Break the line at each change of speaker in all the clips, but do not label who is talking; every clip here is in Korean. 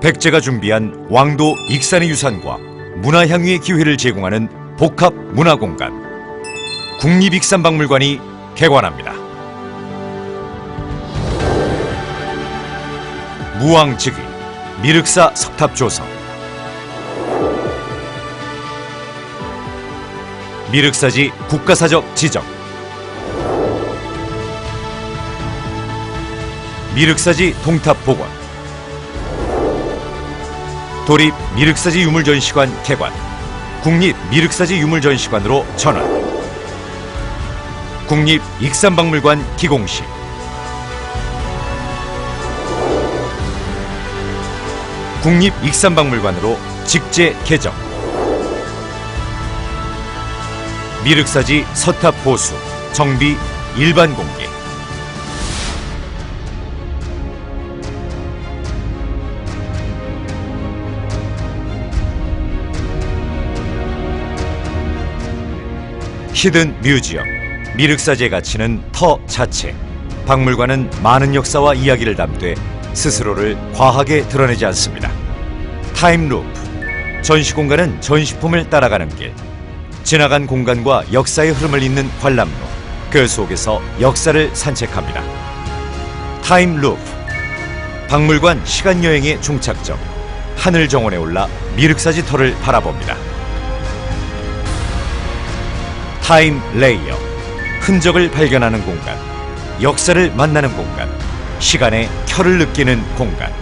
백제가 준비한 왕도 익산의 유산과 문화향유의 기회를 제공하는 복합 문화공간 국립익산박물관이 개관합니다. 무왕즉위 미륵사 석탑조성 미륵사지 국가사적 지정 미륵사지 동탑 복원. 도립 미륵사지 유물전시관 개관. 국립 미륵사지 유물전시관으로 전환. 국립 익산박물관 기공식. 국립 익산박물관으로 직제 개정. 미륵사지 서탑 보수 정비 일반 공개 히든 뮤지엄 미륵사지에 갇히는 터 자체 박물관은 많은 역사와 이야기를 담되 스스로를 과하게 드러내지 않습니다. 타임루프 전시 공간은 전시품을 따라가는 길 지나간 공간과 역사의 흐름을 잇는 관람로 그 속에서 역사를 산책합니다. 타임루프 박물관 시간여행의 종착점 하늘 정원에 올라 미륵사지 터를 바라봅니다. 타임 레이어. 흔적을 발견하는 공간. 역사를 만나는 공간. 시간의 켜를 느끼는 공간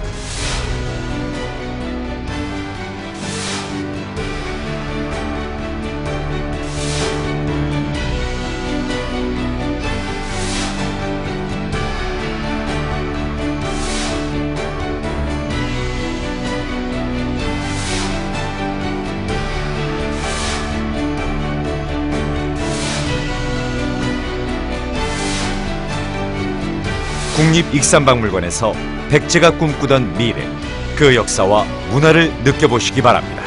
국립익산박물관에서 백제가 꿈꾸던 미래 그 역사와 문화를 느껴보시기 바랍니다.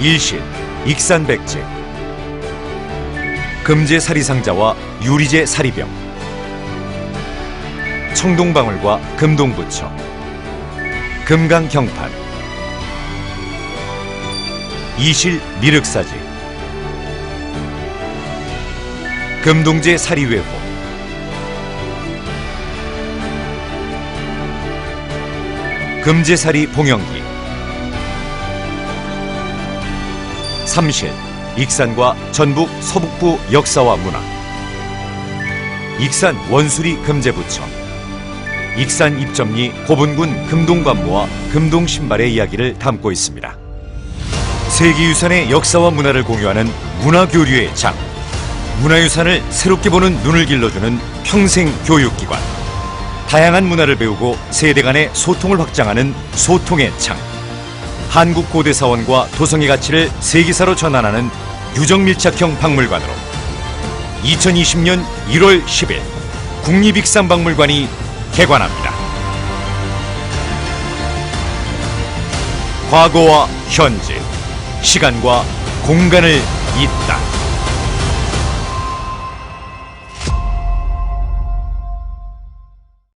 일실 익산백제. 금제 사리상자와 유리제 사리병. 청동방울과 금동부처. 금강경판. 이실 미륵사지 금동제 사리회호 금제사리 봉영기. 삼실 익산과 전북 서북부 역사와 문화 익산 원수리 금제부처. 익산 입점리 고분군 금동관모와 금동신발의 이야기를 담고 있습니다. 세계유산의 역사와 문화를 공유하는 문화교류의 장. 문화유산을 새롭게 보는 눈을 길러주는 평생교육기관 다양한 문화를 배우고 세대 간의 소통을 확장하는 소통의 창. 한국 고대 사원과 도성의 가치를 세계사로 전환하는 유적 밀착형 박물관으로 2020년 1월 10일 국립익산박물관이 개관합니다. 과거와 현재, 시간과 공간을 잇다.